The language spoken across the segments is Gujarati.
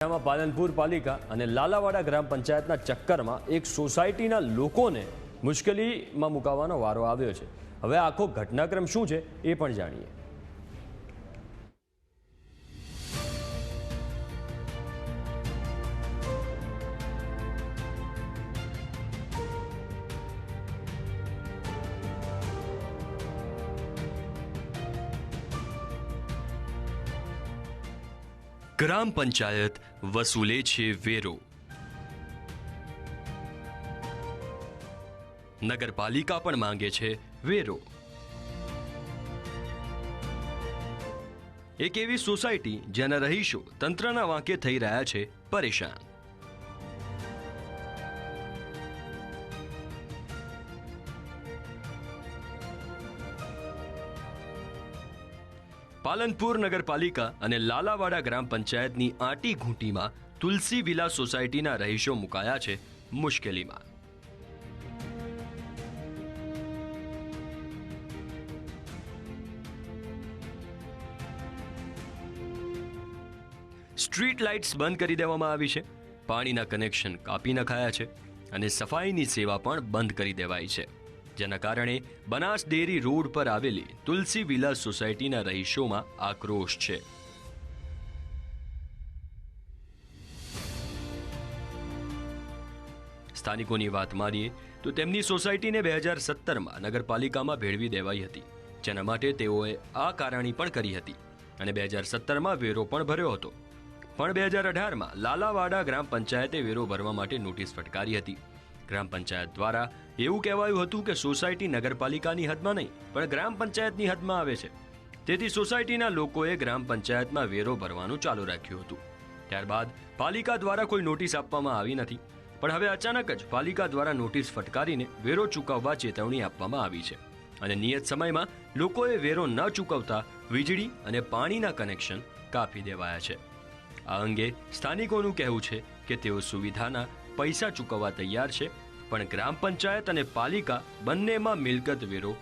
પાલનપુર પાલિકા અને લાલાવાડા ગ્રામ પંચાયતના ચક્કરમાં એક સોસાયટીના લોકોને મુશ્કેલીમાં મુકાવાનો વારો આવ્યો છે. હવે આખો ઘટનાક્રમ શું છે એ પણ જાણીએ. ગ્રામ પંચાયત વસૂલે છે વેરો. નગરપાલિકા પણ માંગે છે વેરો. એક એવી સોસાયટી જેના રહીશો તંત્રના વાંકે થઈ રહ્યા છે પરેશાન. પાલનપુર નગરપાલિકા અને લાલાવાડા ગ્રામ પંચાયતની આંટી ઘૂંટીમાં તુલસી વિલા સોસાયટીના રહીશો મુકાયા છે મુશ્કેલીમાં. સ્ટ્રીટ લાઇટ્સ બંધ કરી દેવામાં આવી છે. પાણીના કનેક્શન કાપી નખાયા છે અને સફાઈની સેવા પણ બંધ કરી દેવાઈ છે. જેના કારણે બનાસ ડેરી રોડ પર આવેલી તુલસી વિલા સોસાયટીના રહીશોમાં આક્રોશ છે. સ્થાનિકોની વાત માનીએ તો તેમની સોસાયટીને બે હજાર સત્તરમાં નગરપાલિકામાં ભેળવી દેવાઈ હતી, જેના માટે તેઓએ આ કારણી પણ કરી હતી અને બે હજાર સત્તરમાં વેરો પણ ભર્યો હતો. પણ બે હજાર અઢારમાં લાલાવાડા ગ્રામ પંચાયતે વેરો ભરવા માટે નોટિસ ફટકારી હતી. ગ્રામ પંચાયત દ્વારા એવું કહેવાયું હતું કે સોસાયટી નગરપાલિકાની હદમાં નહીં, પણ ગ્રામ પંચાયતની હદમાં આવે છે. તેથી સોસાયટીના લોકોએ ગ્રામ પંચાયતમાં વેરો ભરવાનું ચાલુ રાખ્યું હતું. ત્યારબાદ પાલિકા દ્વારા કોઈ નોટિસ આપવામાં આવી નથી, પણ હવે અચાનક જ પાલિકા દ્વારા નોટિસ ફટકારીને વેરો ચૂકવવા ચેતવણી આપવામાં આવી છે. અને નિયત સમયમાં લોકોએ વેરો ન ચૂકવતા વીજળી અને પાણીના કનેક્શન કાપી દેવાયા છે. આ અંગે સ્થાનિકોનું કહેવું છે કે તેઓ સુવિધાના પૈસા ચૂકવવા તૈયાર છે, પણ ગ્રામ પંચાયત અને પાલિકા બંનેમાં મિલકત વેરો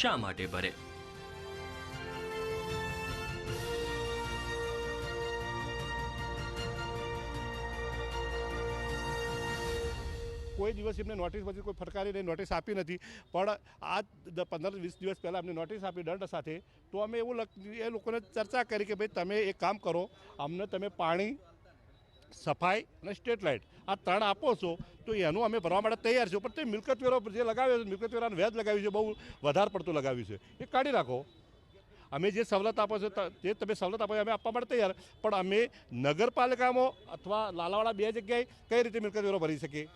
શા માટે ભરે? કોઈ દિવસ એમને નોટિસ પછી કોઈ ફટકારીને નોટિસ આપી નથી. પણ આ પંદર વીસ દિવસ પહેલાં અમને નોટિસ આપી દંડ સાથે, તો અમે એવું એ લોકોને ચર્ચા કરી કે ભાઈ તમે એક કામ કરો, અમને તમે પાણી સફાઈ અને સ્ટ્રીટ લાઇટ. આ ત્રણ આપો છો તો એનું અમે ભરવા માટે તૈયાર છું પણ તે મિલકત વેરો જે લગાવ્યો છે મિલકત વેરાનું વ્યાજ લગાવ્યું છે, બહુ વધારે પડતું લગાવ્યું છે. એ કાઢી રાખો. અમે જે સવલત આપો છો, તે તમે સવલત આપો અમે આપવા માટે તૈયાર. પણ અમે નગરપાલિકામાં અથવા લાલાવાડા બે જગ્યાએ કઈ રીતે મિલકત વેરો ભરી શકીએ?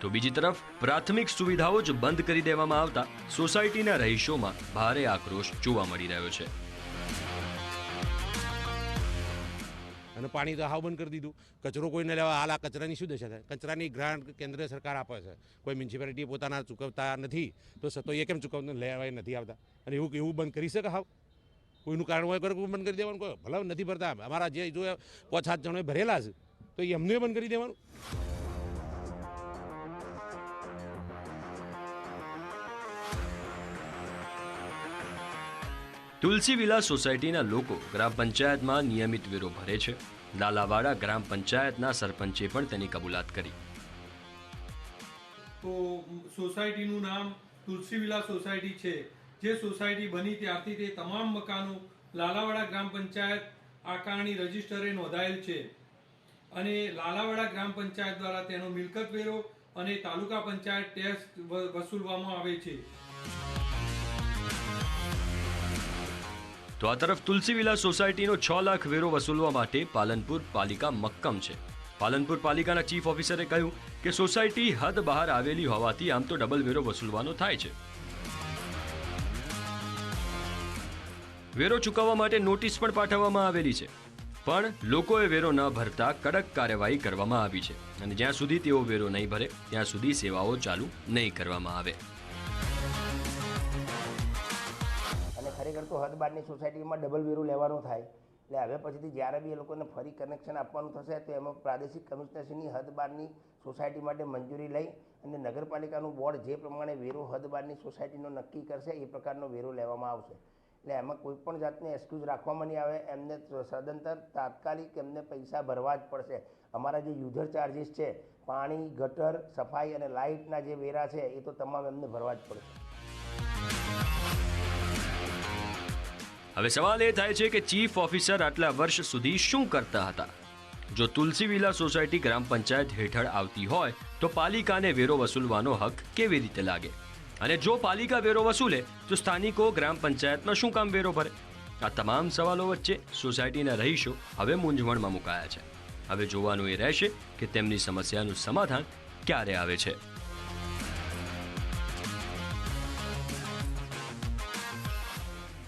તો બીજી તરફ, પ્રાથમિક સુવિધાઓ જ બંધ કરી દેવામાં આવતા સોસાયટીના રહીશોમાં ભારે આક્રોશ જોવા મળી રહ્યો છે. અને પાણી તો હાવ બંધ કરી દીધું. કચરો કોઈને લેવા, હાલ આ કચરાની શું દશા થાય? કચરાની ગ્રાન્ટ કેન્દ્ર સરકાર આપે છે. કોઈ મ્યુનિસિપાલિટી પોતાના ચૂકવતા નથી, તો સતો એ કેમ ચૂકવતા લેવાય નથી આવતા. અને એવું એવું બંધ કરી શકે હાવ? કોઈનું કારણ હોય કરે બંધ કરી દેવાનું? કોઈ ભલે નથી ભરતા. અમારા જે જો પાંચ સાત જણોએ ભરેલા છે, તો એ એમને બંધ કરી દેવાનું? તુલસી વિલા સોસાયટીના લોકો ગ્રામ પંચાયતમાં નિયમિત વેરો ભરે છે. લાલાવાડા ગ્રામ પંચાયતના સરપંચે પણ તેની કબૂલાત કરી. તો સોસાયટીનું નામ તુલસી વિલા સોસાયટી છે. જે સોસાયટી બની ત્યારથી તે તમામ મકાનો લાલાવાડા ગ્રામ પંચાયત આકારણી રજિસ્ટરે નોંધાયેલ છે. અને લાલાવાડા ગ્રામ પંચાયત દ્વારા તેનો મિલકત વેરો અને તાલુકા પંચાયત ટેક્સ વસૂલવામાં આવે છે. તો આ તરફ તુલસી વિલા સોસાયટીનો છ લાખ વેરો વસૂલવા માટે પાલનપુર પાલિકા મક્કમ છે. પાલનપુર પાલિકાના ચીફ ઓફિસરે કહ્યું કે સોસાયટી હદ બહાર આવેલી હોવાથી આમ તો ડબલ વેરો વસૂલવાનો થાય છે. વેરો ચૂકવવા માટે નોટિસ પણ પાઠવવામાં આવેલી છે. પણ લોકોએ વેરો ન ભરતા કડક કાર્યવાહી કરવામાં આવી છે અને જ્યાં સુધી તેઓ વેરો નહીં ભરે, ત્યાં સુધી સેવાઓ ચાલુ નહીં કરવામાં આવે. તો હદ બારની સોસાયટીમાં ડબલ વેરો લેવાનું થાય. એટલે હવે પછીથી જ્યારે બી એ લોકોને ફરી કનેક્શન આપવાનું થશે, તો એમાં પ્રાદેશિક કમિશનરશ્રીની હદ બારની સોસાયટી માટે મંજૂરી લઈ અને નગરપાલિકાનું બોર્ડ જે પ્રમાણે વેરો હદ બારની સોસાયટીનો નક્કી કરશે, એ પ્રકારનો વેરો લેવામાં આવશે. એટલે એમાં કોઈ પણ જાતની એક્સક્યુઝ રાખવામાં નહીં આવે. એમને સદંતર તાત્કાલિક એમને પૈસા ભરવા જ પડશે. અમારા જે યુઝર ચાર્જિસ છે, પાણી, ગટર, સફાઈ અને લાઇટના જે વેરા છે, એ તો તમામ એમને ભરવા જ પડશે. હવે સવાલ એ થાય છે કે ચીફ ઓફિસર આટલા વર્ષ સુધી શું કરતા હતા? જો તુલસી વિલા સોસાયટી ગ્રામ પંચાયત હેઠળ આવતી હોય, તો પાલિકાને વેરો વસૂલવાનો હક કેવી રીતે લાગે? અને જો પાલિકા વેરો વસૂલે, તો સ્થાનિકો ગ્રામ પંચાયતમાં શું કામ વેરો ભરે? આ તમામ સવાલો વચ્ચે સોસાયટીના રહીશો હવે મૂંઝવણમાં મુકાયા છે. હવે જોવાનું એ રહેશે કે તેમની સમસ્યાનું સમાધાન ક્યારે આવે છે.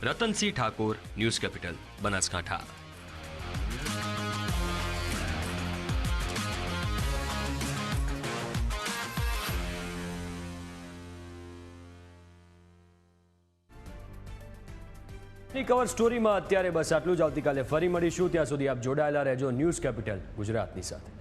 રતનસિંહ ઠાકોર ન્યૂઝ કેપિટલ બનાસકાંઠા ની કવર સ્ટોરીમાં અત્યારે બસ આટલું જ આવતીકાલે ફરી મળીશું ત્યાં સુધી આપ જોડાયેલા રહેજો ન્યૂઝ કેપિટલ ગુજરાતની સાથે